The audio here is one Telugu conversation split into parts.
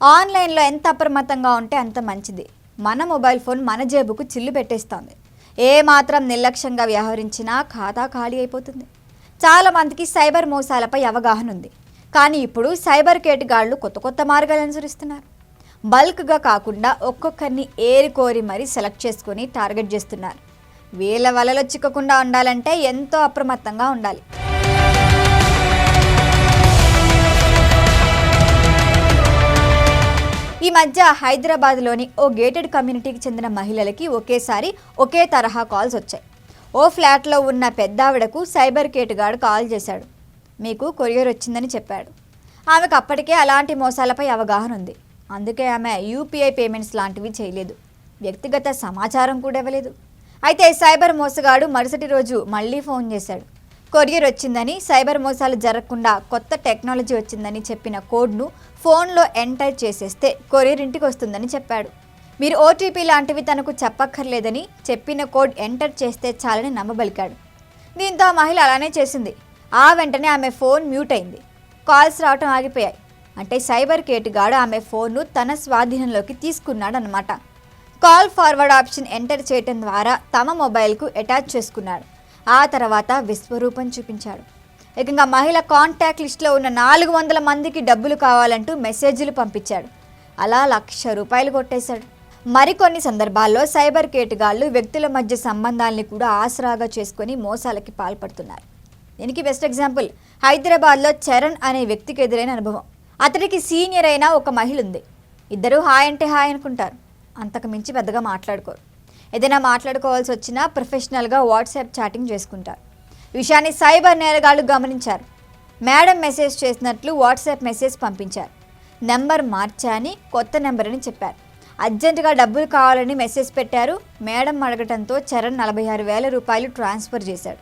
ఆన్లైన్లో ఎంత అప్రమత్తంగా ఉంటే అంత మంచిది. మన మొబైల్ ఫోన్ మన జేబుకు చిల్లు పెట్టేస్తోంది. ఏ మాత్రం నిర్లక్ష్యంగా వ్యవహరించినా ఖాతా ఖాళీ అయిపోతుంది. చాలామందికి సైబర్ మోసాలపై అవగాహన ఉంది. కానీ ఇప్పుడు సైబర్ కేటుగాళ్ళు కొత్త కొత్త మార్గాలు అనుసరిస్తున్నారు. బల్క్గా కాకుండా ఒక్కొక్కరిని ఏరికోరి మరీ సెలెక్ట్ చేసుకొని టార్గెట్ చేస్తున్నారు. వీళ్ళ వలలో చిక్కకుండా ఉండాలంటే ఎంతో అప్రమత్తంగా ఉండాలి. ఈ మధ్య హైదరాబాద్లోని ఓ గేటెడ్ కమ్యూనిటీకి చెందిన మహిళలకి ఒకేసారి ఒకే తరహా కాల్స్ వచ్చాయి. ఓ ఫ్లాట్లో ఉన్న పెద్దావిడకు సైబర్ కేటుగాడు కాల్ చేశాడు. మీకు కొరియర్ వచ్చిందని చెప్పాడు. ఆమెకు అప్పటికే అలాంటి మోసాలపై అవగాహన ఉంది. అందుకే ఆమె యూపీఐ పేమెంట్స్ లాంటివి చేయలేదు. వ్యక్తిగత సమాచారం కూడా ఇవ్వలేదు. అయితే సైబర్ మోసగాడు మరుసటి రోజు మళ్ళీ ఫోన్ చేశాడు. కొరియర్ వచ్చిందని సైబర్ మోసాలు జరగకుండా కొత్త టెక్నాలజీ వచ్చిందని చెప్పిన కోడ్ను ఫోన్లో ఎంటర్ చేసేస్తే కొరియర్ ఇంటికి వస్తుందని చెప్పాడు. మీరు ఓటీపీ లాంటివి తనకు చెప్పక్కర్లేదని చెప్పిన కోడ్ ఎంటర్ చేస్తే చాలని నమ్మబలికాడు. దీంతో ఆ మహిళ అలానే చేసింది. ఆ వెంటనే ఆమె ఫోన్ మ్యూట్ అయింది. కాల్స్ రావటం ఆగిపోయాయి. అంటే సైబర్ కేటుగాడు ఆమె ఫోన్ను తన స్వాధీనంలోకి తీసుకున్నాడనమాట కాల్ ఫార్వర్డ్ ఆప్షన్ ఎంటర్ చేయటం ద్వారా తమ మొబైల్కు అటాచ్ చేసుకున్నాడు. ఆ తర్వాత విశ్వరూపం చూపించాడు. ఏకంగా మహిళ కాంటాక్ట్ లిస్ట్లో ఉన్న నాలుగు వందల మందికి డబ్బులు కావాలంటూ మెసేజ్లు పంపించాడు. అలా లక్ష రూపాయలు కొట్టేశాడు. మరికొన్ని సందర్భాల్లో సైబర్ కేటుగాళ్ళు వ్యక్తుల మధ్య సంబంధాల్ని కూడా ఆసరాగా చేసుకొని మోసాలకి పాల్పడుతున్నారు. దీనికి బెస్ట్ ఎగ్జాంపుల్ హైదరాబాద్లో చరణ్ అనే వ్యక్తికి ఎదురైన అనుభవం. అతడికి సీనియర్ అయిన ఒక మహిళ ఉంది. ఇద్దరు హాయ్ అంటే హాయ్ అనుకుంటారు. అంతకు మించి పెద్దగా మాట్లాడుకోరు. ఏదైనా మాట్లాడుకోవాల్సి వచ్చినా ప్రొఫెషనల్గా వాట్సాప్ చాటింగ్ చేసుకుంటారు. విషయాన్ని సైబర్ నేరగాళ్ళు గమనించారు. మేడం మెసేజ్ చేసినట్లు వాట్సాప్ మెసేజ్ పంపించారు. నెంబర్ మార్చాని కొత్త నెంబర్ అని చెప్పారు. అర్జెంటుగా డబ్బులు కావాలని మెసేజ్ పెట్టారు. మేడం అడగటంతో చరణ్ నలభై ఆరు వేల రూపాయలు ట్రాన్స్ఫర్ చేశాడు.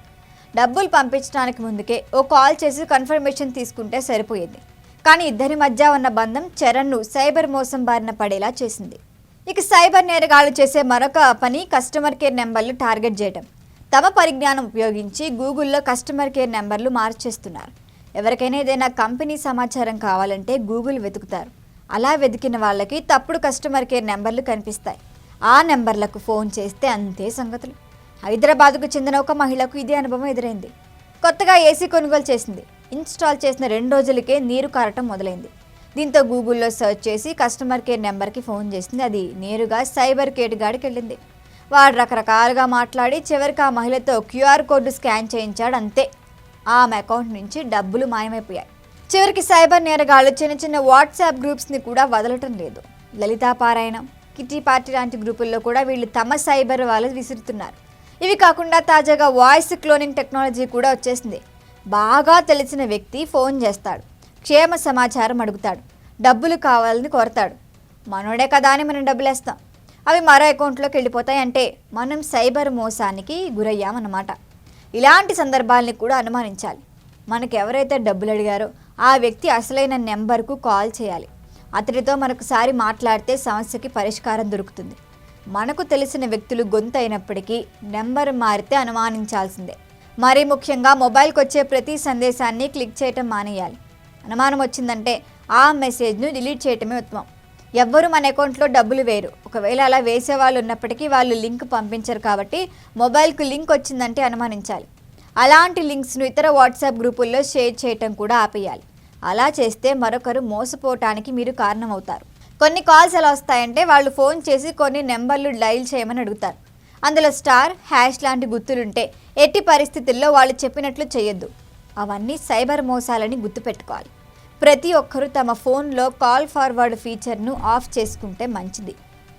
డబ్బులు పంపించడానికి ముందుకే ఓ కాల్ చేసి కన్ఫర్మేషన్ తీసుకుంటే సరిపోయేది. కానీ ఇద్దరి మధ్య ఉన్న బంధం చరణ్ను సైబర్ మోసం బారిన పడేలా చేసింది. ఇక సైబర్ నేరగాళ్ళు చేసే మరొక పని కస్టమర్ కేర్ నెంబర్లు టార్గెట్ చేయడం తమ పరిజ్ఞానం ఉపయోగించి గూగుల్లో కస్టమర్ కేర్ నెంబర్లు మార్చేస్తున్నారు. ఎవరికైనా ఏదైనా కంపెనీ సమాచారం కావాలంటే గూగుల్ వెతుకుతారు. అలా వెతికిన వాళ్ళకి తప్పుడు కస్టమర్ కేర్ నెంబర్లు కనిపిస్తాయి. ఆ నెంబర్లకు ఫోన్ చేస్తే అంతే సంగతులు. హైదరాబాద్కు చెందిన ఒక మహిళకు ఇదే అనుభవం ఎదురైంది. కొత్తగా ఏసీ కొనుగోలు చేసింది. ఇన్స్టాల్ చేసిన రెండు రోజులకే నీరు కారటం మొదలైంది. దీంతో గూగుల్లో సెర్చ్ చేసి కస్టమర్ కేర్ నెంబర్కి ఫోన్ చేసింది. అది నేరుగా సైబర్ కేటుగాడికి వెళ్ళింది. వాడు రకరకాలుగా మాట్లాడి చివరికి ఆ మహిళతో క్యూఆర్ కోడ్ స్కాన్ చేయించాడు అంతే. ఆమె అకౌంట్ నుంచి డబ్బులు మాయమైపోయాయి. చివరికి సైబర్ నేరగాళ్ళు చిన్న చిన్న వాట్సాప్ గ్రూప్స్ని కూడా వదలటం లేదు. లలితా పారాయణం కిటీ పార్టీ లాంటి గ్రూపుల్లో కూడా వీళ్ళు తమ సైబర్ వాళ్ళు విసురుతున్నారు. ఇవి కాకుండా తాజాగా వాయిస్ క్లోనింగ్ టెక్నాలజీ కూడా వచ్చేసింది. బాగా తెలిసిన వ్యక్తి ఫోన్ చేస్తాడు. క్షేమ సమాచారం అడుగుతాడు. డబ్బులు కావాలని కోరతాడు. మనోడే కదా అని మనం డబ్బులు వేస్తాం అవి మరో అకౌంట్లోకి వెళ్ళిపోతాయి అంటే మనం సైబర్ మోసానికి గురయ్యామన్నమాట. ఇలాంటి సందర్భాల్ని కూడా అనుమానించాలి. మనకు ఎవరైతే డబ్బులు అడిగారో ఆ వ్యక్తి అసలైన నెంబర్కు కాల్ చేయాలి. అతడితో మనకుసారి మాట్లాడితే సమస్యకి పరిష్కారం దొరుకుతుంది. మనకు తెలిసిన వ్యక్తులు గొంతు అయినప్పటికీ నెంబర్ మారితే అనుమానించాల్సిందే. మరీ ముఖ్యంగా మొబైల్కి వచ్చే ప్రతి సందేశాన్ని క్లిక్ చేయటం మానేయాలి. అనుమానం వచ్చిందంటే ఆ మెసేజ్ను డిలీట్ చేయటమే ఉత్తమం. ఎవ్వరు మన అకౌంట్లో డబ్బులు వేరు ఒకవేళ అలా వేసే వాళ్ళు ఉన్నప్పటికీ వాళ్ళు లింక్ పంపించరు కాబట్టి మొబైల్కు లింక్ వచ్చిందంటే అనుమానించాలి. అలాంటి లింక్స్ను ఇతర వాట్సాప్ గ్రూపుల్లో షేర్ చేయటం కూడా ఆపేయాలి. అలా చేస్తే మరొకరు మోసపోవటానికి మీరు కారణమవుతారు. కొన్ని కాల్స్ ఎలా వస్తాయంటే వాళ్ళు ఫోన్ చేసి కొన్ని నెంబర్లు డైల్ చేయమని అడుగుతారు. అందులో స్టార్ హ్యాష్ లాంటి గుర్తులుంటే ఎట్టి పరిస్థితుల్లో వాళ్ళు చెప్పినట్లు చేయొద్దు అవన్నీ సైబర్ మోసాలని గుర్తుపెట్టుకోవాలి. ప్రతి ఒక్కరూ తమ ఫోన్లో కాల్ ఫార్వర్డ్ ఫీచర్ను ఆఫ్ చేసుకుంటే మంచిది.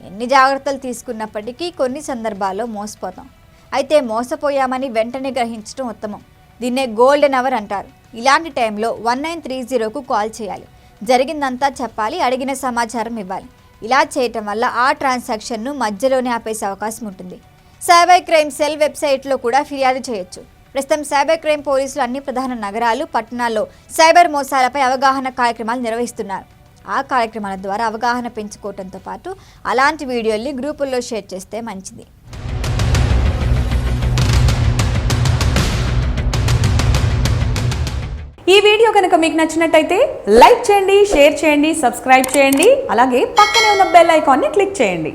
ఎన్ని జాగ్రత్తలు తీసుకున్నప్పటికీ కొన్ని సందర్భాల్లో మోసపోతాం. అయితే మోసపోయామని వెంటనే గ్రహించడం ఉత్తమం. దీన్నే గోల్డెన్ అవర్ అంటారు. ఇలాంటి టైంలో వన్ నైన్ త్రీ జీరోకు కాల్ చేయాలి. జరిగిందంతా చెప్పాలి అడిగిన సమాచారం ఇవ్వాలి. ఇలా చేయటం వల్ల ఆ ట్రాన్సాక్షన్ను మధ్యలోనే ఆపేసే అవకాశం ఉంటుంది. సైబర్ క్రైమ్ సెల్ వెబ్సైట్లో కూడా ఫిర్యాదు చేయొచ్చు. ప్రస్తుతం సైబర్ క్రైమ్ పోలీసులు అన్ని ప్రధాన నగరాలు పట్టణాల్లో సైబర్ మోసాలపై అవగాహన కార్యక్రమాలు నిర్వహిస్తున్నారు. ఆ కార్యక్రమాల ద్వారా అవగాహన పెంచుకోవడంతో పాటు అలాంటి వీడియోల్ని గ్రూపుల్లో షేర్ చేస్తే మంచిది. ఈ వీడియో కనుక మీకు నచ్చినట్టయితే లైక్ చేయండి షేర్ చేయండి సబ్స్క్రైబ్ చేయండి అలాగే పక్కనే ఉన్న బెల్ ఐకాన్ని క్లిక్ చేయండి.